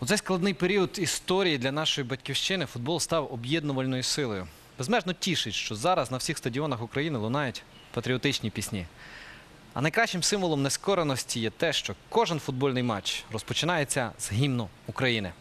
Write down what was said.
У цей складний період історії для нашої батьківщини футбол став об'єднувальною силою. Безмежно тішить, що зараз на всіх стадіонах України лунають патріотичні пісні. А найкращим символом нескореності є те, що кожен футбольний матч розпочинається з гімну України.